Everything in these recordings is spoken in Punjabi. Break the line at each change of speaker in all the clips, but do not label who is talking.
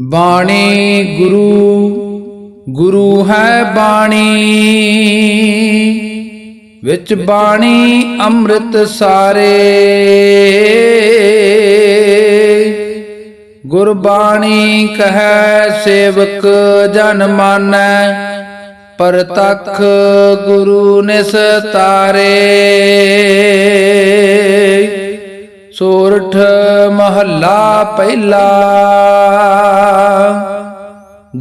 ਬਾਣੀ ਗੁਰੂ ਗੁਰੂ ਹੈ ਬਾਣੀ। ਵਿੱਚ ਬਾਣੀ ਅੰਮ੍ਰਿਤ ਸਾਰੇ। ਗੁਰਬਾਣੀ ਕਹੈ ਸੇਵਕ ਜਨ ਮਾਨੈ ਪਰਤਖ ਗੁਰੂ ਨਿਸਤਾਰੇ ਸੋਰਠ ਮਹੱਲਾ ਪਹਿਲਾ।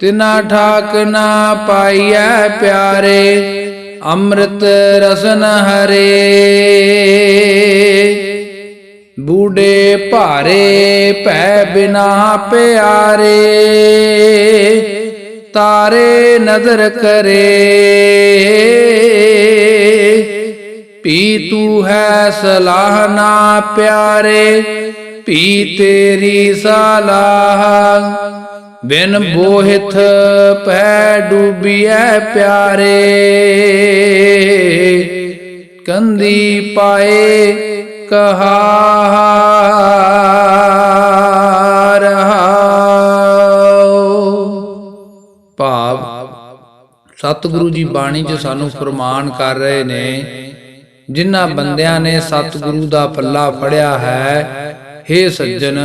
ਤਿਨਾ ਠਾਕ ਨਾ ਪਾਈਐ ਪਿਆਰੇ, ਅੰਮ੍ਰਿਤ ਰਸਨ ਹਰੇ। ਬੂੜੇ ਭਾਰੇ ਭੈ ਬਿਨਾ ਪਿਆਰੇ, ਤਾਰੇ ਨਦਰ ਕਰੇ। ਪੀ ਤੂ ਹੈ ਸਲਾਹ ਨਾ ਪਿਆਰੇ ਪੀ ਤੇਰੀ ਸਲਾਹ। ਬਿਨ ਬੋਹਿਥ ਪੈ ਡੂਬੀਐ ਪਿਆਰੇ। ਕੰਦੀ ਪਾਏ ਕਹਾ ਰਹਾਉ ਭਾਵ ਸਤਿਗੁਰੂ ਜੀ ਬਾਣੀ 'ਚ ਸਾਨੂੰ ਫਰਮਾਨ ਕਰ ਰਹੇ ਨੇ, ਜਿਨ੍ਹਾਂ ਬੰਦਿਆਂ ਨੇ ਸਤਿਗੁਰੂ ਦਾ ਪੱਲਾ ਫੜਿਆ ਹੈ ਹੇ ਸੱਜਣ,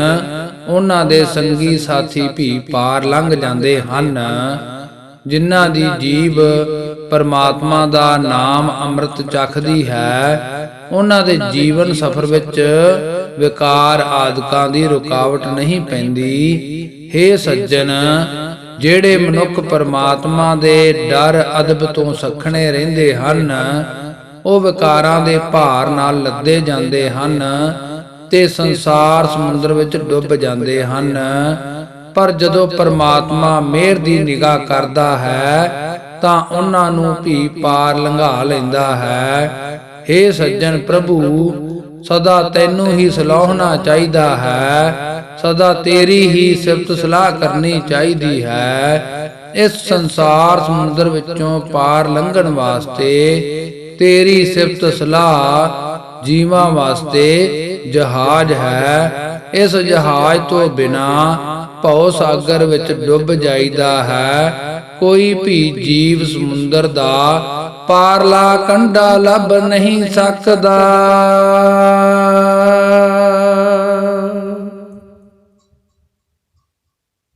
ਉਹਨਾਂ ਦੇ ਸੰਗੀ ਸਾਥੀ ਵੀ ਪਾਰ ਲੰਘ ਜਾਂਦੇ ਹਨ। ਜਿਨ੍ਹਾਂ ਦੀ ਜੀਬ ਪਰਮਾਤਮਾ ਦਾ ਨਾਮ ਅੰਮ੍ਰਿਤ ਚਖਦੀ ਹੈ, ਉਹਨਾਂ ਦੇ ਜੀਵਨ ਸਫਰ ਵਿੱਚ ਵਿਕਾਰ ਆਦਿਕਾਂ ਦੀ ਰੁਕਾਵਟ ਨਹੀਂ ਪੈਂਦੀ। ਹੇ ਸੱਜਣ, ਜਿਹੜੇ ਮਨੁੱਖ ਪਰਮਾਤਮਾ ਦੇ ਡਰ ਅਦਬ ਤੋਂ ਸਖਣੇ ਰਹਿੰਦੇ ਹਨ, ਉਹ ਵਿਕਾਰਾਂ ਦੇ ਭਾਰ ਨਾਲ ਲੱਦੇ ਜਾਂਦੇ ਹਨ। ਤੇ ਸੰਸਾਰ ਸਮੁੰਦਰ ਵਿੱਚ ਡੁੱਬ ਜਾਂਦੇ ਹਨ। ਪਰ ਜਦੋਂ ਪਰਮਾਤਮਾ ਮਿਹਰ ਦੀ ਨਿਗਾਹ ਕਰਦਾ ਹੈ, ਤਾਂ ਉਹਨਾਂ ਨੂੰ ਵੀ ਪਾਰ ਲੰਘਾ ਲੈਂਦਾ ਹੈ। हे ਸੱਜਣ ਪ੍ਰਭੂ, ਸਦਾ ਤੈਨੂੰ ਹੀ ਸਲਾਹਣਾ ਚਾਹੀਦਾ ਹੈ, ਸਦਾ ਤੇਰੀ ਹੀ ਸਿਫਤ ਸਲਾਹ ਕਰਨੀ ਚਾਹੀਦੀ ਹੈ। ਇਸ ਸੰਸਾਰ ਸਮੁੰਦਰ ਵਿੱਚੋਂ ਪਾਰ ਲੰਘਣ ਵਾਸਤੇ ਤੇਰੀ ਸਿਫਤ ਸਲਾਹ ਜੀਵਾਂ ਵਾਸਤੇ ਜਹਾਜ਼ ਹੈ, ਇਸ ਜਹਾਜ਼ ਤੋਂ ਬਿਨਾ ਭਉ ਸਾਗਰ ਵਿੱਚ ਡੁੱਬ ਜਾਈਦਾ ਹੈ। ਕੋਈ ਵੀ ਜੀਵ ਸਮੁੰਦਰ ਦਾ ਪਾਰਲਾ ਕੰਡਾ ਲੱਭ ਨਹੀਂ ਸਕਦਾ।